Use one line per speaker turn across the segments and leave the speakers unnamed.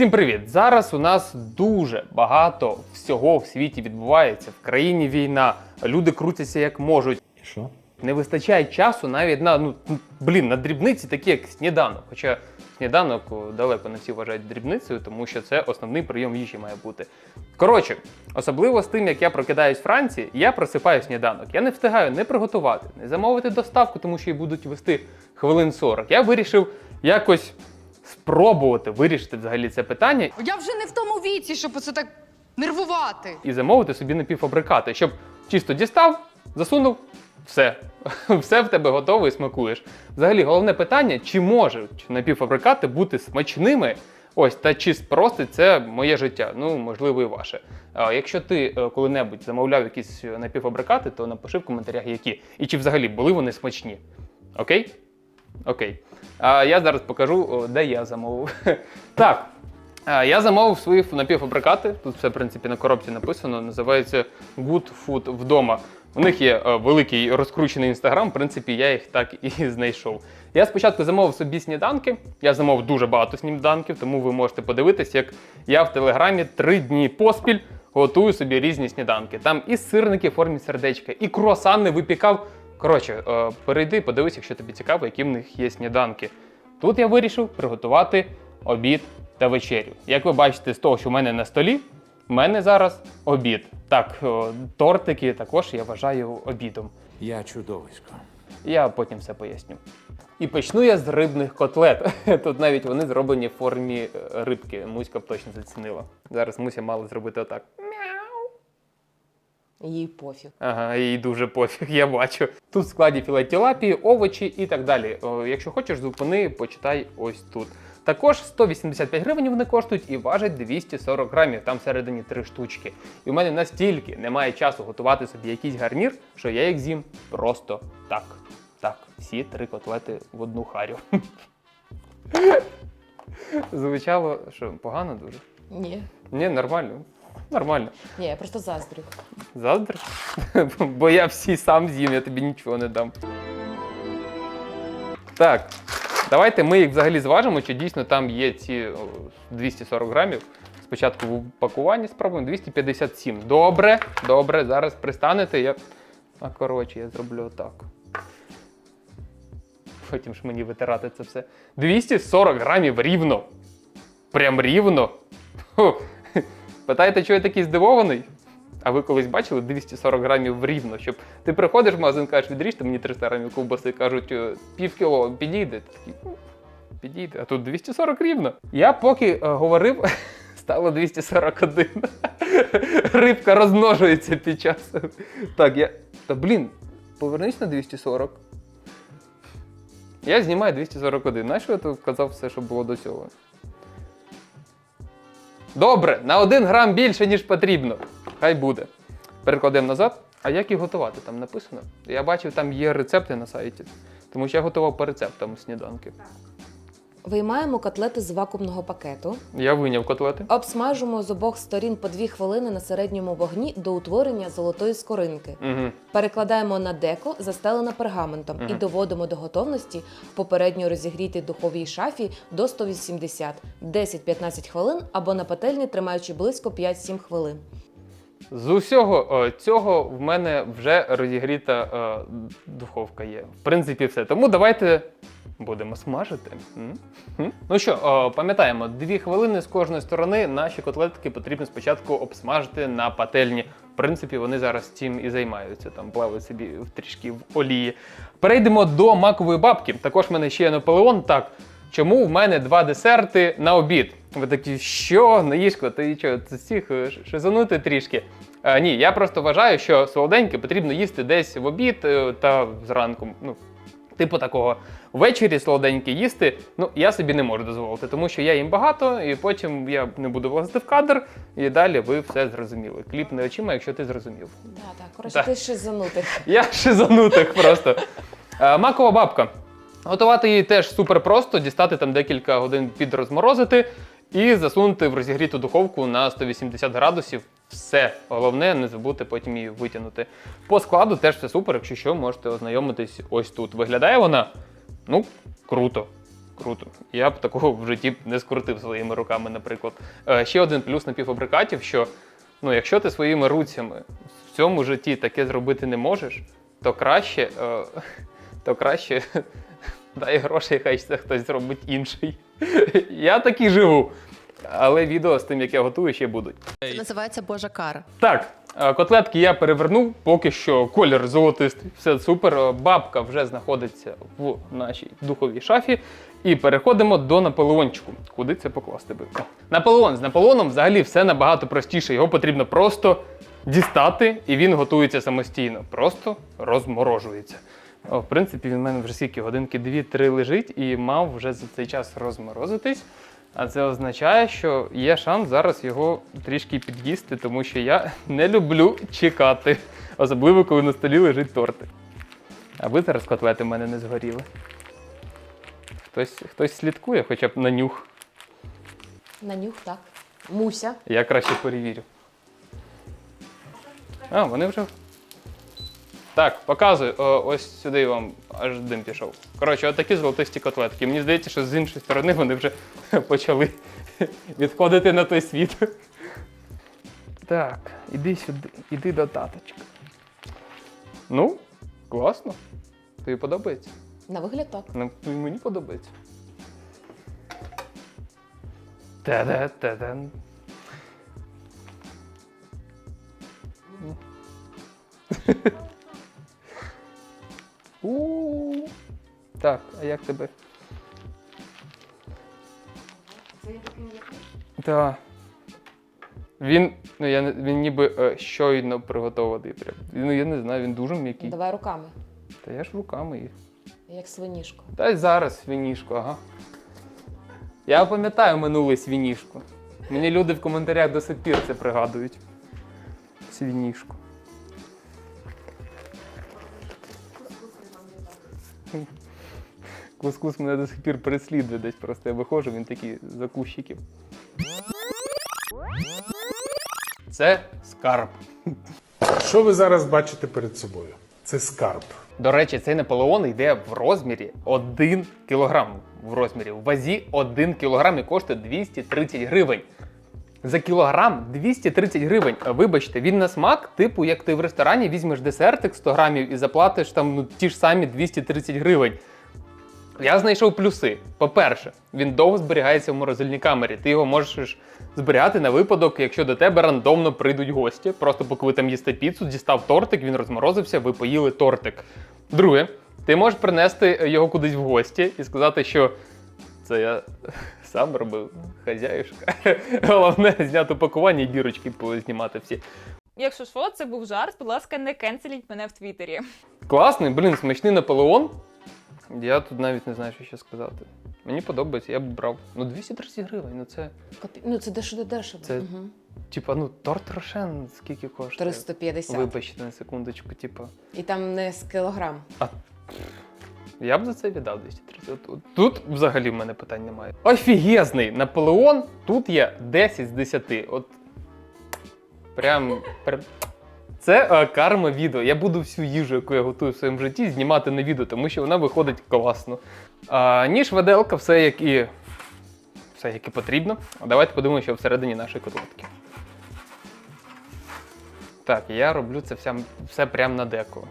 Всім привіт! Зараз у нас дуже багато всього в світі відбувається. В країні війна, люди крутяться як можуть.
І що?
Не вистачає часу навіть на ну блін, на дрібниці, такі як сніданок. Хоча сніданок далеко не всі вважають дрібницею, тому що це основний прийом їжі має бути. Коротше, особливо з тим, як я прокидаюсь в Франції, я просипаю сніданок. Я не встигаю не приготувати, не замовити доставку, тому що її будуть вести хвилин 40. Я вирішив якось спробувати вирішити взагалі це питання
Я вже не в тому віці, щоб оце так нервувати.
і замовити собі напівфабрикати, щоб чисто дістав, засунув, все. Все в тебе готово і смакуєш. Взагалі, головне питання, чи можуть напівфабрикати бути смачними? Ось, та чи спростить це моє життя, ну можливо, і ваше. А якщо ти е, коли-небудь замовляв якісь е, напівфабрикати, то напиши в коментарях, які. І чи взагалі були вони смачні. Окей? Окей. А я зараз покажу, де я замовив. так. Я замовив свої напівфабрикати. Тут все, в принципі, на коробці написано. Називається Good Food вдома. У них є е, великий розкручений інстаграм. В принципі, я їх так і знайшов. Я спочатку замовив собі сніданки. Я замовив дуже багато сніданків, тому ви можете подивитись, як я в телеграмі три дні поспіль готую собі різні сніданки. Там і сирники в формі сердечка, і круасани випікав. Коротше, е, перейди, подивись, якщо тобі цікаво, які в них є сніданки. Тут я вирішив приготувати обід та вечерю. Як ви бачите, з того, що в мене на столі, в мене зараз обід. Так, о, тортики також я вважаю обідом.
Я чудовисько.
Я потім все поясню. І почну я з рибних котлет. Тут навіть вони зроблені в формі е, рибки. Муська б точно зацінила. Зараз Муся мала зробити отак.
Їй пофіг.
Ага, їй дуже пофіг, я бачу. Тут в складі філе тілапії, овочі і так далі. О, якщо хочеш, зупини, почитай ось тут. Також 185 гривень вони коштують і важать 240 грамів, там всередині три штучки. І в мене настільки немає часу готувати собі якийсь гарнір, що я їх з'їм просто так. Так, всі три котлети в одну харю. Звучало, що погано дуже.
Ні.
Ні, нормально. Нормально.
Ні, я просто заздрю.
Заздриш? Бо я всі сам з'їм, я тобі нічого не дам. Так, давайте ми їх взагалі зважимо, чи дійсно там є ці 240 грамів. Спочатку в упакуванні спробуємо 257. Добре, добре, зараз пристанете. Я... А коротше, я зроблю отак. Потім ж мені витирати це все. 240 грамів рівно. Прям рівно. Фу. Питаєте, чого я такий здивований? А ви колись бачили 240 грамів рівно, щоб ти приходиш в магазин, кажеш, відріжте мені 300 грамів ковбаси, кажуть, «Е, пів кіло підійде. «Ну, підійде, а тут 240 рівно. Я поки е, говорив, стало 241. Рибка розмножується під час. Так, я. Та блін, повернись на 240. Я знімаю 241. Знаєш, я тут казав все, що було до цього? Добре, на 1 грам більше, ніж потрібно. Хай буде. Перекладемо назад. А як їх готувати? Там написано. Я бачив, там є рецепти на сайті. Тому що я готував по рецептам сніданки.
Виймаємо котлети з вакуумного пакету,
Я виняв котлети.
обсмажимо з обох сторін по 2 хвилини на середньому вогні до утворення золотої скоринки.
Угу.
Перекладаємо на деко, застелене пергаментом, і доводимо до готовності в попередньо розігрітій духовій шафі до 180 10-15 хвилин або на пательні, тримаючи близько 5-7 хвилин.
З усього е, цього в мене вже розігріта е, духовка є. В принципі, все. Тому давайте будемо смажити. Ну що, пам'ятаємо, дві хвилини з кожної сторони наші котлетки потрібно спочатку обсмажити на пательні. В принципі, вони зараз цим і займаються, там плавають собі трішки в олії. Перейдемо до макової бабки. Також в мене ще є Наполеон. Так, чому в мене два десерти на обід? Ви такі, що, Наїшко, ти що, це всіх е, шизанути трішки? Е, ні, я просто вважаю, що солоденьке потрібно їсти десь в обід е, та зранку. Ну, типу такого. Ввечері солоденьке їсти, ну я собі не можу дозволити, тому що я їм багато, і потім я не буду влазити в кадр, і далі ви все зрозуміли. Кліп не очима, якщо ти зрозумів.
Да, так, коротше,
Так.
ти ще занутих.
Я шизанутих просто. Е, Макова бабка. Готувати її теж супер просто, дістати там декілька годин підрозморозити і засунути в розігріту духовку на 180 градусів. Все. Головне, не забудьте потім її витягнути. По складу теж все супер, якщо що, можете ознайомитись ось тут. Виглядає вона? Ну, круто. Круто. Я б такого в житті не скрутив своїми руками, наприклад. Е, ще один плюс напівфабрикатів, що ну, якщо ти своїми руцями в цьому житті таке зробити не можеш, то краще, е, то краще дай грошей, хай це хтось зробить інший. Я так живу. Але відео з тим, як я готую, ще будуть.
Це називається Божа кара.
Так, е, котлетки я перевернув, поки що колір золотистий, все супер. Е, Бабка вже знаходиться в нашій духовій шафі. І переходимо до наполеончику. Куди це покласти би? Наполеон. З наполеоном взагалі все набагато простіше. Його потрібно просто дістати, і він готується самостійно. Просто розморожується. О, в принципі, він в мене вже скільки годинки 2-3 лежить і мав вже за цей час розморозитись. А це означає, що є шанс зараз його трішки під'їсти, тому що я не люблю чекати, особливо коли на столі лежить тортик. А ви зараз котлети в мене не згоріли. Хтось, хтось слідкує, хоча б на нюх.
На нюх так. Муся.
Я краще перевірю. А, вони вже. Так, показую. О, ось сюди вам аж дим пішов. Коротше, отакі золотисті котлетки. Мені здається, що з іншої сторони вони вже почали відходити на той світ. Так, іди сюди, іди до таточка. Ну, класно. Тобі подобається?
На вигляд так.
Ну, мені подобається. Та-да-та-дан. У. Так, а як тебе? Так. Він, ну я не- він ніби е, щойно приготований. Прям. Ну я не знаю, він дуже м'який.
Давай руками,
Та я ж руками їх.
як свинішко.
Та й зараз свинішку, ага. Я пам'ятаю минуле свинішку. Мені люди в коментарях до сих пір це пригадують. Свинішку. Кускус мене до сих пір переслідує десь просто я виходжу, він такий за кущиків. Це скарб.
Що ви зараз бачите перед собою? Це скарб.
До речі, цей Наполеон йде в розмірі 1 кілограм. В розмірі в вазі 1 кілограм і коштує 230 гривень. За кілограм 230 гривень. Вибачте, він на смак, типу, як ти в ресторані візьмеш десертик 100 грамів і заплатиш там ну, ті ж самі 230 гривень. Я знайшов плюси. По-перше, він довго зберігається в морозильній камері. Ти його можеш зберігати на випадок, якщо до тебе рандомно прийдуть гості. Просто поки ви там їсте піцу, дістав тортик, він розморозився, ви поїли тортик. Друге, ти можеш принести його кудись в гості і сказати, що це я сам робив, хазяюшка. Головне зняти пакування і дірочки знімати всі.
Якщо що, це був жарт, будь ласка, не кенселіть мене в Твіттері.
Класний, блін, смачний Наполеон. Я тут навіть не знаю, що ще сказати. Мені подобається, я б брав. Ну, 230 гривень, ну це.
Копі... Ну це дешево дешево.
Це-
Угу.
Типа, ну, торт Рошен скільки коштує?
350.
Вибачте на секундочку, типа.
І там не з кілограм.
Я б за це віддав 230. От- от Тут взагалі в мене питань немає. Офігезний Наполеон. Тут є 10 з 10. От. Прям. Це е, карма відео. Я буду всю їжу, яку я готую в своєму житті, знімати на відео, тому що вона виходить класно. А, ніж веделка, все як і. Все як і потрібно. А давайте подивимося, що всередині нашої котлетки. Так, я роблю це вся, все прямо на деко.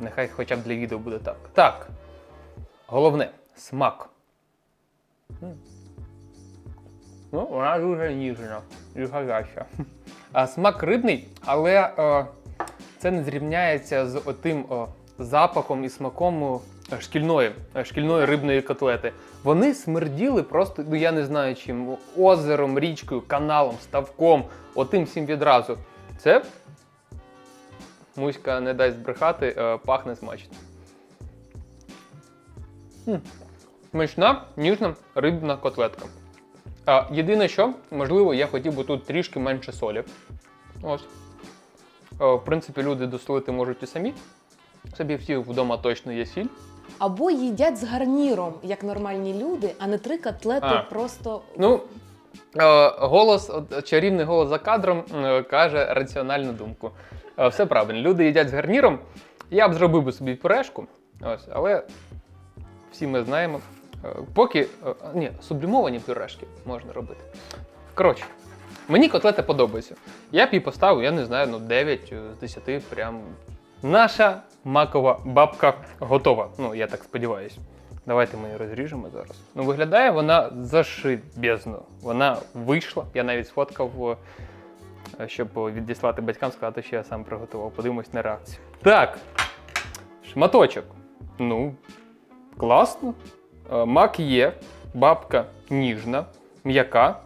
Нехай хоча б для відео буде так. Так. Головне смак. Ну, вона дуже ніжна і гаряча. А смак рибний, але е, це не зрівняється з отим о, запахом і смаком о, шкільної, е, шкільної рибної котлети. Вони смерділи просто, ну я не знаю чим, озером, річкою, каналом, ставком, отим всім відразу. Це Муська не дасть збрехати, е, пахне смачно. М. Смачна, ніжна рибна котлетка. А, єдине, що, можливо, я хотів би тут трішки менше солі. Ось. Е, в принципі, люди досолити можуть і самі. Собі всіх вдома точно є сіль.
Або їдять з гарніром, як нормальні люди, а не три котлети
А.
просто.
Ну, е, голос, от, чарівний голос за кадром е, каже раціональну думку. Все правильно, люди їдять з гарніром. Я б зробив би собі пюрешку, ось, але всі ми знаємо. Е, Поки е, ні, сублімовані пюрешки можна робити. Коротше, мені котлета подобається. Я б їй поставив, я не знаю, ну 9 з 10. Прям наша макова бабка готова. Ну, я так сподіваюся. Давайте ми її розріжемо зараз. Ну, виглядає вона зашибезно. Вона вийшла. Я навіть сфоткав, е, щоб відіслати батькам, сказати, що я сам приготував. Подивимось на реакцію. Так. Шматочок. Ну, класно. Е, Мак є, бабка ніжна, м'яка.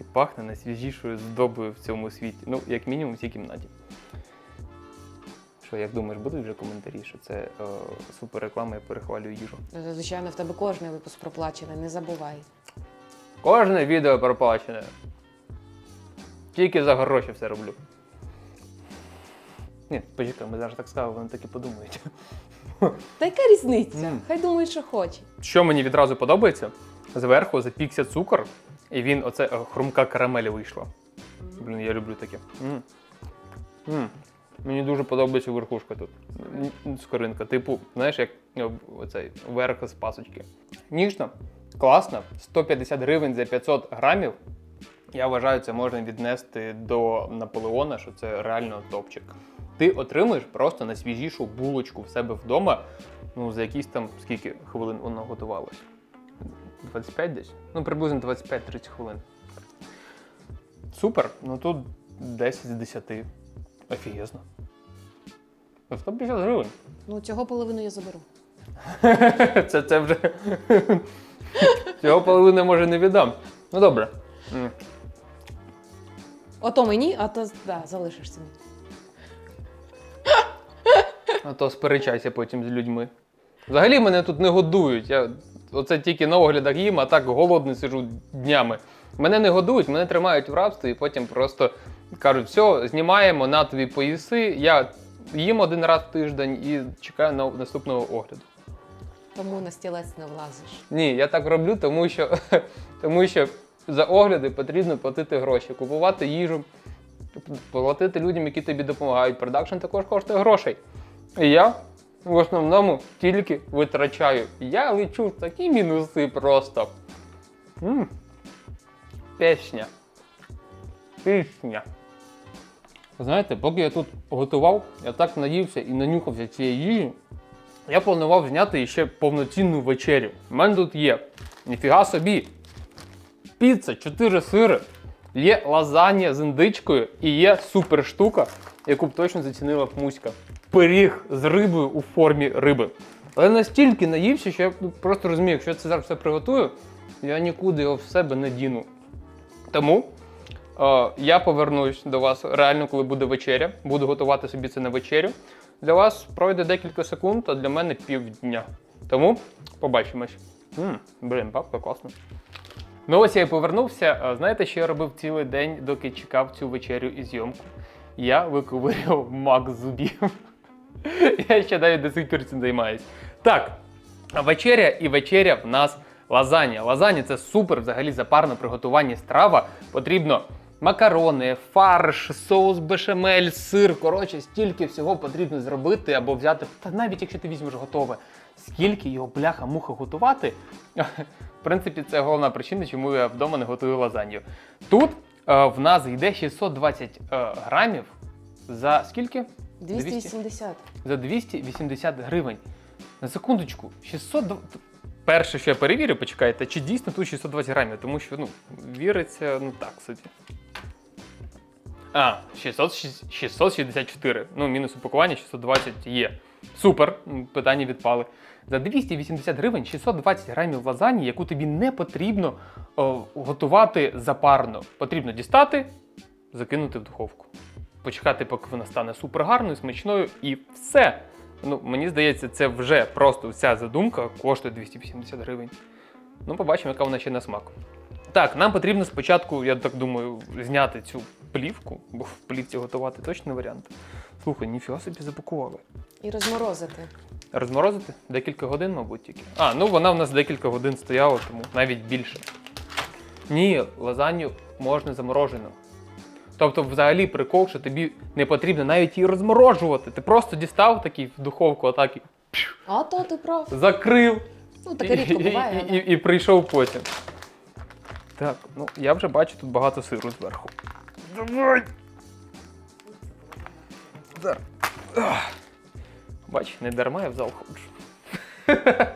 І пахне найсвіжішою здобою в цьому світі. Ну, як мінімум, в цій кімнаті. Що, як думаєш, будуть вже коментарі, що це е, супер реклама, я перехвалюю їжу.
Звичайно, в тебе кожний випуск проплачений, не забувай.
Кожне відео проплачене. Тільки за гроші все роблю. Ні, почекай, ми зараз так сказали, вони так і подумають.
Та яка різниця?
Мм.
Хай думають, що хоче.
Що мені відразу подобається, зверху запікся цукор, і він оце е, хрумка карамель вийшла. Блін, я люблю таке. М. М. Мені дуже подобається верхушка тут. Скоринка. Типу, знаєш, як е, оцей верх з пасочки. Ніжно, класно, 150 гривень за 500 грамів. Я вважаю, це можна віднести до Наполеона, що це реально топчик. Ти отримуєш просто найсвіжішу булочку в себе вдома, ну, за якісь там скільки хвилин воно готувалось? 25 десь? Ну, приблизно 25-30 хвилин. Супер. Ну тут 10 з 10. Офігезно. 150 гривень.
Ну, цього половину я заберу.
Це, це вже. Цього половини може не віддам. Ну добре. М.
Ото мені, а то да, залишишся.
А то сперечайся потім з людьми. Взагалі мене тут не годують. Я оце тільки на оглядах їм, а так голодний сижу днями. Мене не годують, мене тримають в рабстві і потім просто кажуть, все, знімаємо, на тобі поїси. Я їм один раз в тиждень і чекаю на наступного огляду.
Тому на стілець не влазиш.
Ні, я так роблю, тому що, тому що за огляди потрібно платити гроші, купувати їжу, платити людям, які тобі допомагають. Продакшн також коштує грошей. І я в основному тільки витрачаю. Я лечу такі мінуси просто. м Пісня. Пісня. Знаєте, поки я тут готував, я так наївся і нанюхався цієї їжі. Я планував зняти ще повноцінну вечерю. У мене тут є ніфіга собі. Піца, 4 сири, є лазанья з індичкою і є супер штука, яку б точно зацінила б Муська. Пиріг з рибою у формі риби. Але настільки наївся, що я ну, просто розумію, якщо я це зараз все приготую, я нікуди його в себе не діну. Тому е, я повернусь до вас реально, коли буде вечеря. Буду готувати собі це на вечерю. Для вас пройде декілька секунд, а для мене півдня. Тому побачимось. м блін, бабка класно. Ну ось я і повернувся. Знаєте, що я робив цілий день, доки чекав цю вечерю і зйомку? Я виковирював мак зубів. Я ще навіть до сих пір цим займаюсь. Так, вечеря і вечеря в нас лазанья. Лазанья це супер взагалі запарне приготування страва. Потрібно макарони, фарш, соус бешамель, сир. Коротше, стільки всього потрібно зробити або взяти. Та навіть якщо ти візьмеш готове, скільки його бляха-муха готувати. В принципі, це головна причина, чому я вдома не готую лазанью. Тут е, в нас йде 620 е, грамів за скільки?
280.
за 280 гривень. На секундочку, 600... Перше, що я перевірю, почекайте, чи дійсно тут 620 грамів, тому що ну, віриться, ну так собі. А, 600, 664. Ну, мінус упакування 620 є. Супер, питання відпали. За 280 гривень 620 грамів лазані, яку тобі не потрібно о, готувати запарно. Потрібно дістати, закинути в духовку. Почекати, поки вона стане супер гарною, смачною, і все. Ну, мені здається, це вже просто вся задумка коштує 280 гривень. Ну, побачимо, яка вона ще на смак. Так, нам потрібно спочатку, я так думаю, зняти цю плівку, бо в плівці готувати точно не варіант. Слухай, ніфіга собі запакували.
І розморозити.
Розморозити? Декілька годин, мабуть, тільки. А, ну вона в нас декілька годин стояла, тому навіть більше. Ні, лазанью можна заморожену. Тобто, взагалі прикол, що тобі не потрібно навіть її розморожувати. Ти просто дістав такий в духовку, отак і
А то ти прав.
закрив.
Ну, таке рідко
і,
буває.
і, і, і прийшов потім. Так, ну я вже бачу тут багато сиру зверху. Давай! Ах. Бач, не дарма я в зал ходжу.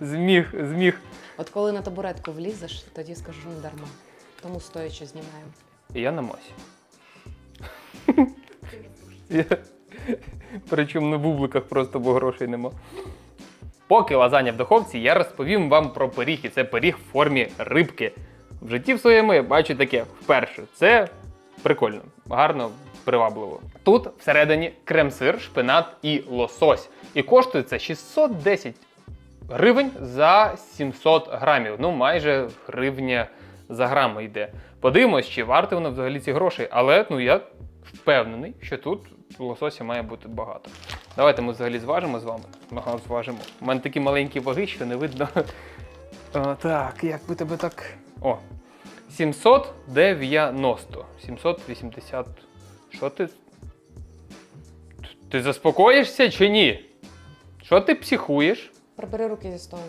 зміг, зміг.
От коли на табуретку влізеш, тоді скажу не дарма. Тому стоячи знімаємо.
І я на масі. Причому на бубликах просто, бо грошей нема. Поки лазання в духовці, я розповім вам про пиріг, і це пиріг в формі рибки. В житті в своєму я бачу таке вперше. Це прикольно, гарно, привабливо. Тут всередині крем-сир, шпинат і лосось. І коштує це 610 гривень за 700 грамів. Ну, майже гривня за грам йде. Подивимось, чи варте воно взагалі ці гроші. Але ну я впевнений, що тут лосося має бути багато. Давайте ми взагалі зважимо з вами. Ага, зважимо. У мене такі маленькі ваги, що не видно. О, так, як би тебе так. О. 790. 780. Що ти? Ти заспокоїшся чи ні? Що ти психуєш?
Прибери руки зі столу.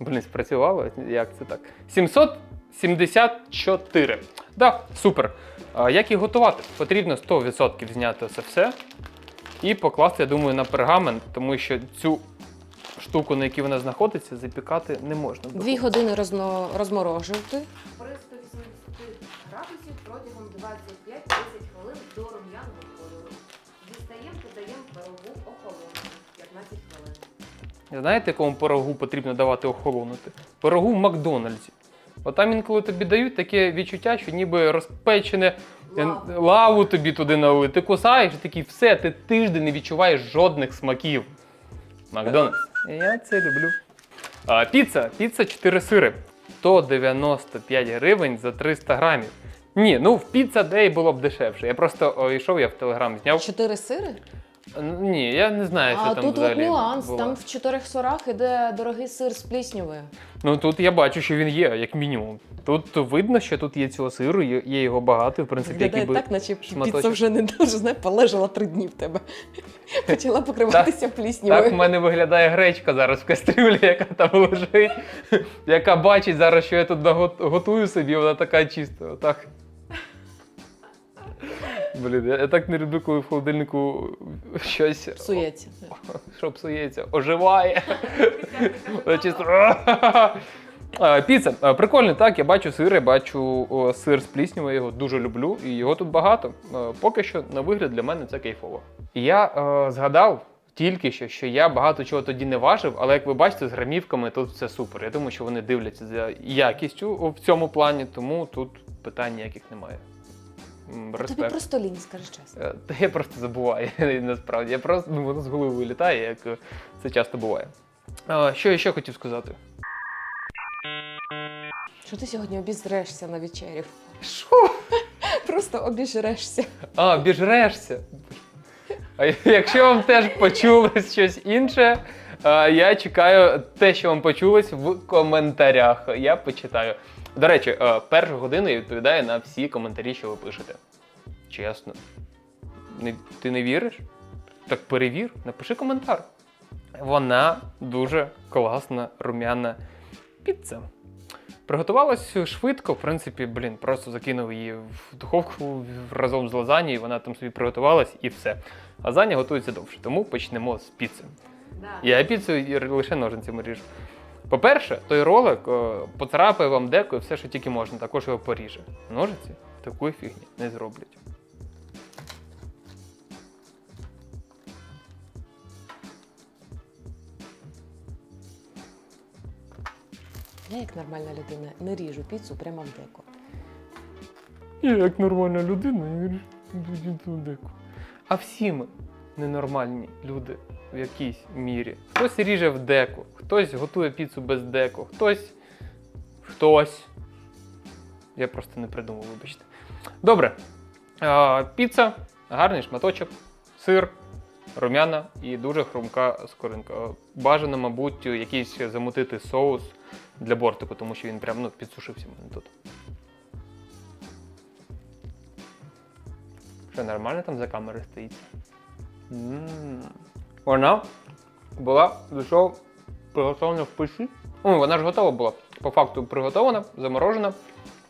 Блін, спрацювало? Як це так? 774. Да, супер. Як їх готувати? Потрібно 100% зняти це все і покласти, я думаю, на пергамент, тому що цю штуку, на якій вона знаходиться, запікати не можна.
Дві години розно... розморожувати.
При 180 градусів протягом 25-30 хвилин до рум'яного кольору. Дістаємо, додаємо пирогу охолонути 15 хвилин.
Знаєте, якому пирогу потрібно давати охолонути? Пирогу в Макдональдсі. От там інколи тобі дають таке відчуття, що ніби розпечене е,
Лаву.
лаву тобі туди налили. Ти кусаєш і такий все, ти тиждень не відчуваєш жодних смаків. Макдональдс. Я це люблю. А, піца. Піца 4 сири. 195 гривень за 300 грамів. Ні, ну в піца дей було б дешевше. Я просто о, йшов, я в телеграм зняв.
Чотири сири.
Ні, я не знаю, що
а
там
тут от нюанс.
було.
Там в чотирьох сорах іде дорогий сир з пліснявою.
Ну тут я бачу, що він є, як мінімум. Тут видно, що тут є цього сиру, є, є його багато, в принципі, який би...
наче
шматочок.
вже не дуже знає, полежала три дні в тебе. Почала покриватися
Так в мене виглядає гречка зараз в кастрюлі, яка там лежить, яка бачить зараз, що я тут готую собі, вона така чиста. Отак. Блін, я, я так не люблю, коли в холодильнику щось
Псується.
що псується, оживає. Чисто. А, Піца. Прикольно, так. Я бачу сир, я бачу о, сир з пліснявою, я його дуже люблю, і його тут багато. Е, Поки що, на вигляд, для мене це кайфово. І я е, згадав тільки що, що я багато чого тоді не важив, але як ви бачите, з грамівками тут все супер. Я думаю, що вони дивляться за якістю в цьому плані, тому тут питань ніяких немає. М,
Тобі просто лінь, скажи чесно.
Е, Та я просто забуваю, насправді. Я просто ну, воно з голови вилітає, як е, це часто буває. А, що я ще хотів сказати?
Що ти сьогодні обізрешся на вечерю?
Що?
Просто обіжрешся.
А, біжрешся. А якщо вам теж почулось щось інше, я чекаю те, що вам почулось в коментарях. Я почитаю. До речі, е, першу годину я відповідаю на всі коментарі, що ви пишете. Чесно. Не, ти не віриш? Так перевір, напиши коментар. Вона дуже класна рум'яна піца. Приготувалась швидко, в принципі, блін, просто закинув її в духовку разом з лазанью, і вона там собі приготувалась і все. Лазанья готується довше, тому почнемо з піци. Я піцу лише ножницями ріжу. По-перше, той ролик е, поцарапає вам деко і все, що тільки можна, також його поріже. Ножиці такої фігні не зроблять.
Я, як нормальна людина, не ріжу піцу прямо в деко.
Я як нормальна людина, я ріжу в деко. А всі ми ненормальні люди в якійсь мірі. Хтось ріже в деко, хтось готує піцу без деко, хтось. Хтось. Я просто не придумав, вибачте. Добре. А, піца, гарний шматочок, сир, рум'яна і дуже хрумка скоринка. Бажано, мабуть, якийсь замутити соус для бортику, тому що він прям ну, підсушився мене тут. Що нормально там за камерою стоїть? М. Вона була до цього приготовлена в печі. Ну, вона ж готова була. По факту приготована, заморожена.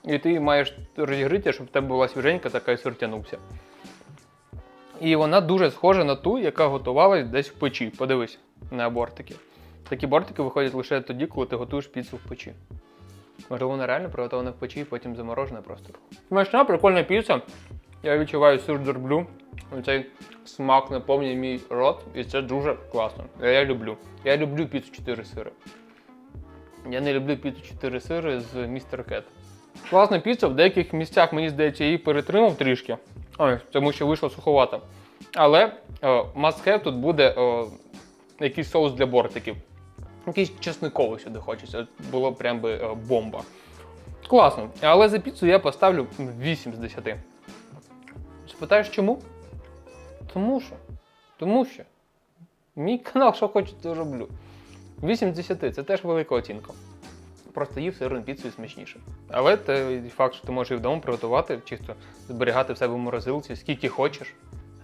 І ти маєш розігріти, щоб в тебе була свіженька, така і сир тянувся. І вона дуже схожа на ту, яка готувалась десь в печі. Подивись на бортики. Такі бортики виходять лише тоді, коли ти готуєш піцу в печі. Можливо, вона реально приготовлена в печі і потім заморожена просто. Смачна, прикольна піца. Я відчуваю сир дерблю. Цей смак наповнює мій рот, і це дуже класно. Я люблю. Я люблю піцу 4 сири. Я не люблю піцу 4 сири з містер Кет. Класна піца, в деяких місцях, мені здається, її перетримав трішки, Ой, тому що вийшла суховата. Але е, must have тут буде е, якийсь соус для бортиків. Якийсь чесниковий сюди хочеться. Було прям би е, бомба. Класно. Але за піцу я поставлю 8 з 10. Спитаєш чому? Тому що. Тому що. Мій канал, що хочу, то роблю. 8 з 10 це теж велика оцінка. Просто їв сирну піцу і смачніше. Але те факт, що ти можеш і вдома приготувати, чисто зберігати в себе в морозилці, скільки хочеш.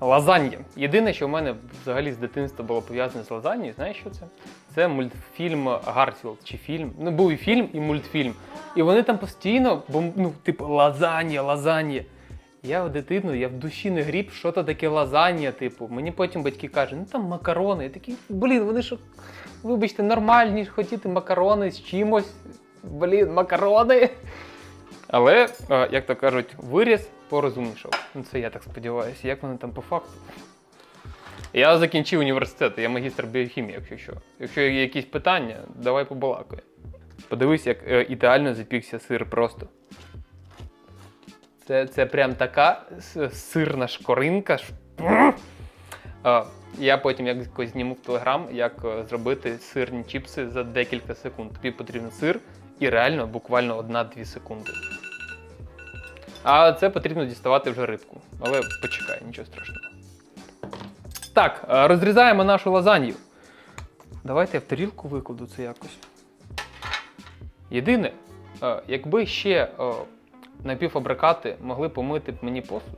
Лазанья. Єдине, що в мене взагалі з дитинства було пов'язане з лазаньєю, знаєш що це? Це мультфільм Гарфілд чи фільм. Ну, був і фільм, і мультфільм. І вони там постійно, бо, ну, типу, лазанья, лазанья. Я в дитину, я в душі не гріб, що то таке лазанья, типу. Мені потім батьки кажуть, ну там макарони. Я такий, блін, вони що, вибачте, нормальні ж хотіти макарони з чимось. Блін, макарони. Але, е, як то кажуть, виріс порозумнішав. Ну це я так сподіваюся. Як вони там по факту? Я закінчив університет, я магістр біохімії, якщо що. Якщо є якісь питання, давай побалакай. Подивись, як е, ідеально запікся сир просто. Це, це прям така сирна шкоринка. я потім якось зніму в телеграм, як е, зробити сирні чіпси за декілька секунд. Тобі потрібен сир і реально буквально 1-2 секунди. А це потрібно діставати вже рибку. Але почекай, нічого страшного. Так, е, розрізаємо нашу лазанью. Давайте я в тарілку викладу це якось. Єдине, е, якби ще напівфабрикати могли помити б мені посуд.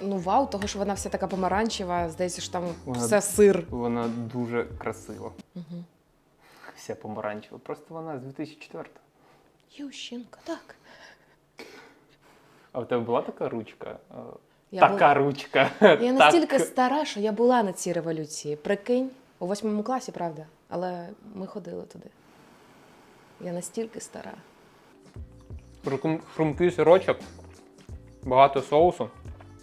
Ну вау, того що вона вся така помаранчева, здається, що там
Вона-
все сир.
Вона дуже красива.
Угу.
Вся помаранчева. Просто вона з 2004.
Ющенко, так.
А в тебе була така ручка? Е,
Я
така ручка.
Я
Так.
настільки стара, що я була на цій революції. Прикинь, у восьмому класі, правда, але ми ходили туди. Я настільки стара.
Хрумкий сирочок, багато соусу,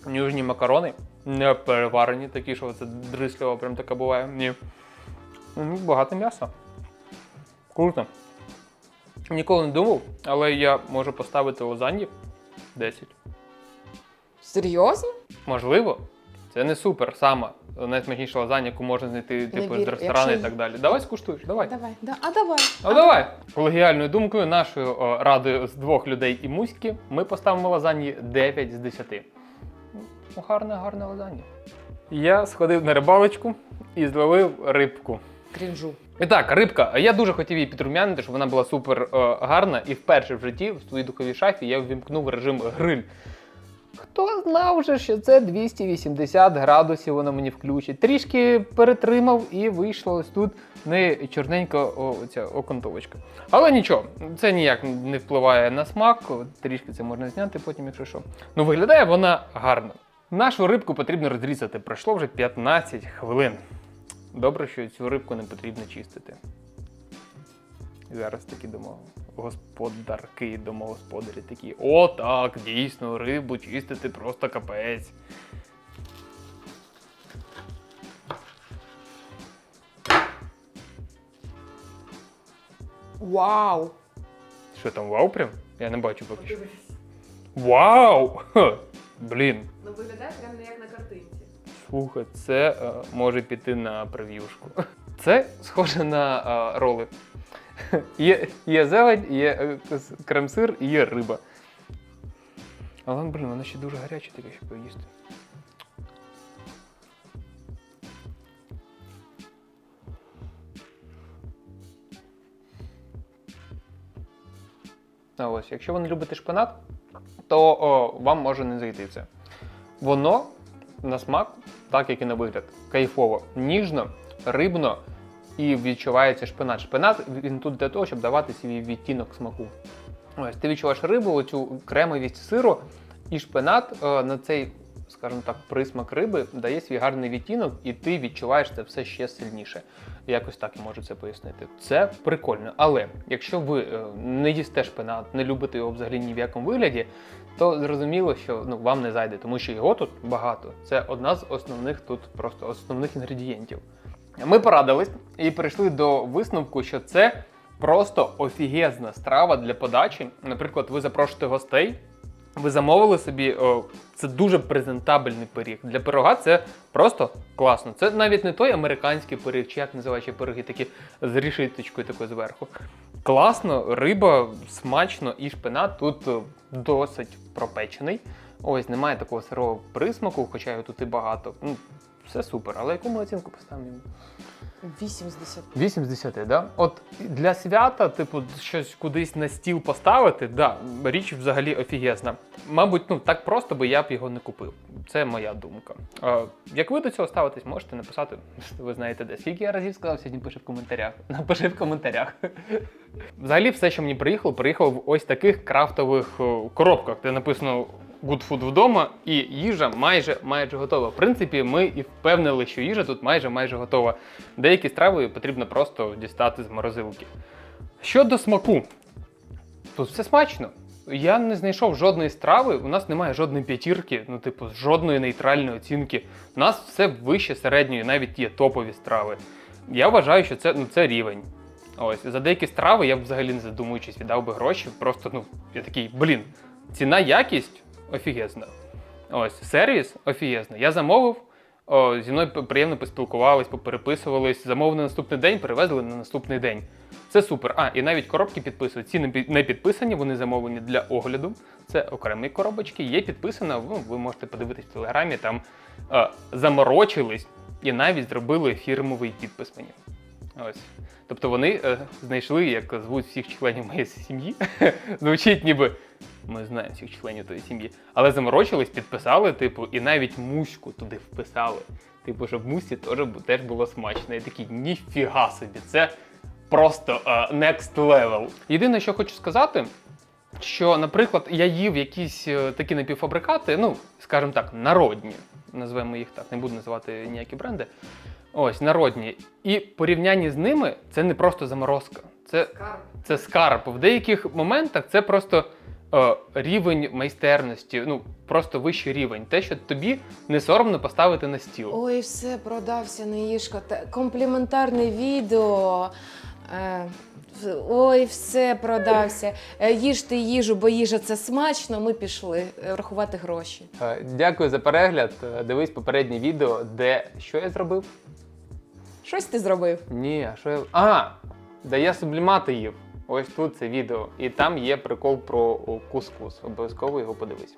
ніжні макарони, не переварені, такі, що це дрислива прям така буває. Ні. Багато м'яса. Круто. Ніколи не думав, але я можу поставити лазаньї 10.
Серйозно?
Можливо, це не супер сама найсмачніша лазанья, яку можна знайти типу, з ресторану і так далі. Давай скуштуєш, давай.
Давай. Да. А давай.
А давай! Колегіальною думкою, нашою о, радою з двох людей і муськи, ми поставимо лазаньї 9 з 10. Ну, гарне, гарне лазанья. Я сходив на рибалочку і зловив рибку.
Крінжу.
І так, рибка. Я дуже хотів її підрумянити, щоб вона була супер е, гарна. І вперше в житті в своїй духовій шафі я ввімкнув режим гриль. Хто знав вже, що це 280 градусів воно мені включить. Трішки перетримав і вийшла ось тут не чорненька оця окантовочка. Але нічого, це ніяк не впливає на смак. Трішки це можна зняти потім, якщо що. Ну виглядає вона гарно. Нашу рибку потрібно розрізати. Пройшло вже 15 хвилин. Добре, що цю рибку не потрібно чистити. Зараз такі домо господарки, домогосподарі такі. О, так, дійсно, рибу чистити просто капець.
Вау!
Що там, вау прям? Я не бачу поки що. Вау! Ха! Блін.
Ну виглядає прямо як на картинці.
Слухай, це е, може піти на прев'юшку. Це схоже на е, роли. Є, є зелень, є е, крем-сир і є риба. Але, блін, вона ще дуже гаряча таке, щоб їсти. А ось, якщо ви не любите шпинат, то о, вам може не зайти це. Воно на смак, так як і на вигляд, кайфово, ніжно, рибно і відчувається шпинат. Шпинат він тут для того, щоб давати свій відтінок смаку. Ось ти відчуваєш рибу, оцю кремовість сиру, і шпинат е, на цей, скажімо так, присмак риби дає свій гарний відтінок, і ти відчуваєш це все ще сильніше. Якось так можу це пояснити. Це прикольно. Але якщо ви е, не їсте шпинат, не любите його взагалі ні в якому вигляді, то зрозуміло, що ну, вам не зайде, тому що його тут багато. Це одна з основних тут просто основних інгредієнтів. Ми порадились і прийшли до висновку, що це просто офігезна страва для подачі. Наприклад, ви запрошуєте гостей, ви замовили собі, о, це дуже презентабельний пиріг. Для пирога це просто класно. Це навіть не той американський пиріг, чи як називаючи пироги, такі з рішиточкою такою зверху. Класно, риба, смачно і шпинат тут досить пропечений. Ось немає такого сирого присмаку, хоча його тут і багато. Все супер. Але яку ми оцінку поставимо? йому?
8 з 10.
8 з 10, да? От для свята, типу, щось кудись на стіл поставити, да, річ взагалі офігезна. Мабуть, ну так просто би я б його не купив. Це моя думка. Е, як ви до цього ставитесь, можете написати, ви знаєте де. Скільки я разів сказав сьогодні, пиши в коментарях. Напиши в коментарях. Взагалі, все, що мені приїхало, приїхало в ось таких крафтових коробках, де написано Food вдома, і їжа майже майже готова. В принципі, ми і впевнили, що їжа тут майже майже готова. Деякі страви потрібно просто дістати з морозилки. Щодо смаку, тут все смачно. Я не знайшов жодної страви, у нас немає жодної п'ятірки, ну, типу, жодної нейтральної оцінки. У нас все вище середньої, навіть є топові страви. Я вважаю, що це, ну, це рівень. Ось за деякі страви я б взагалі не задумуючись віддав би гроші. Просто ну я такий, блін, ціна якість офігезна. Ось сервіс офігезний. Я замовив. О, зі мною приємно поспілкувались, попереписувались, замовили на наступний день, привезли на наступний день. Це супер. А, і навіть коробки підписують. Ці не не підписані, вони замовлені для огляду. Це окремі коробочки. Є підписано, ну, ви можете подивитись в телеграмі, там е, заморочились і навіть зробили фірмовий підпис мені. Ось. Тобто вони е, знайшли, як звуть всіх членів моєї сім'ї. Звучить ніби ми знаємо всіх членів тої сім'ї. Але заморочились, підписали, типу, і навіть муську туди вписали. Типу, щоб мусі теж, теж було смачно. Я такий, ніфіга собі, це просто е, next level. Єдине, що хочу сказати, що, наприклад, я їв якісь е, такі напівфабрикати, ну, скажімо так, народні, назвемо їх так, не буду називати ніякі бренди. Ось, народні. І порівнянні з ними це не просто заморозка. Це, скарб. це скарб. В деяких моментах це просто рівень майстерності, ну, просто вищий рівень. Те, що тобі не соромно поставити на стіл.
Ой, все, продався Неїшко. Та- Компліментарне відео. Е, ой, все продався. Е, їжте їжу, бо їжа це смачно. Ми пішли е, рахувати гроші.
Е, Дякую за перегляд. Е, Дивись попереднє відео, де що я зробив?
Щось ти зробив.
Ні, а що я. А! Де я сублімати їв. Ось тут це відео. І там є прикол про кускус. Обов'язково його подивись.